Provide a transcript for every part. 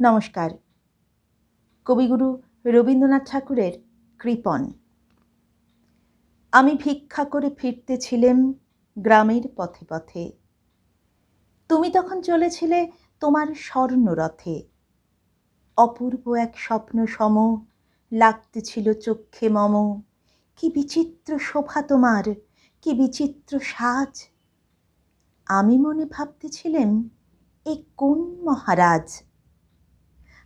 নমস্কার। কবিগুরু রবীন্দ্রনাথ ঠাকুরের কৃপন। আমি ভিক্ষা করে ফিরতেছিলেম গ্রামের পথে পথে। তুমি তখন চলেছিলে তোমার স্বর্ণরথে। অপূর্ব এক স্বপ্ন সম লাগতেছিল চক্ষে মম। কি বিচিত্র শোভা তোমার, কি বিচিত্র সাজ। আমি মনে ভাবতেছিলেম, এ কোন মহারাজ?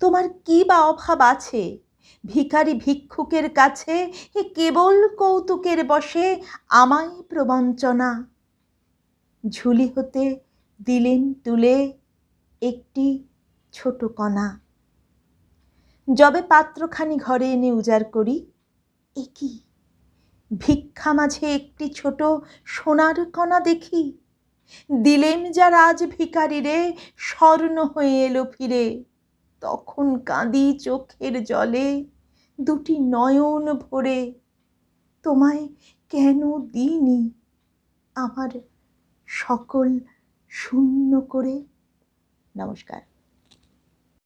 তোমার কি বা অভাব আছে? ভিখারি ভিক্ষুকের কাছে এ কেবল কৌতুকের বসে আমায় প্রবঞ্চনা। ঝুলি হতে দিলেন তুলে একটি ছোট কণা। যবে পাত্রখানি ঘরে এনে উজাড় করি, এ কি? ভিক্ষা মাঝে একটি ছোট সোনার কণা দেখি। দিলেম যা রাজ ভিকারিরে স্বর্ণ হয়ে এলো ফিরে। তখন কাঁদি চোখের জলে, দুটি নয়ন ভরে, তোমায় কেন দিইনি? আমার সকল শূন্য করে। নমস্কার।